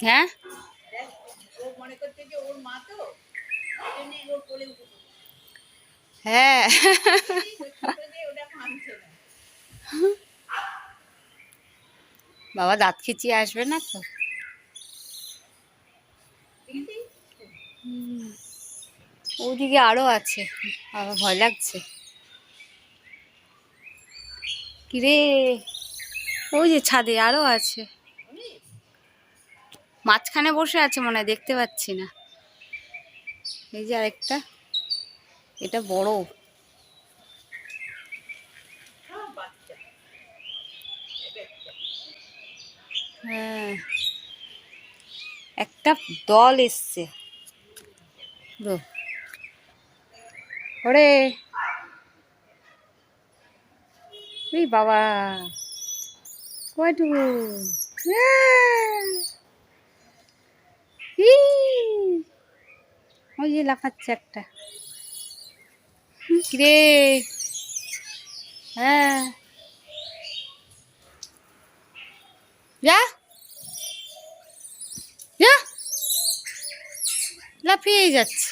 হ্যাঁ। হ্যাঁ। বাবা দাঁত খিচিয়ে আসবে না তো? ওদিকে আরও আছে বাবা ভয় লাগছে কিরে ওই যে ছাদে আরও আছে। মাঝখানে বসে আছে মনে হয়, দেখতে পাচ্ছি না এই যে আরেকটা, এটা বড়। হ্যাঁ একটা দল এসছে। ওরে বাবা কয়টুকু হ্যাঁ। ওই যে লাফাচ্ছে একটা। রে হ্যাঁ। যা। যা। লাফিয়ে যাচ্ছে।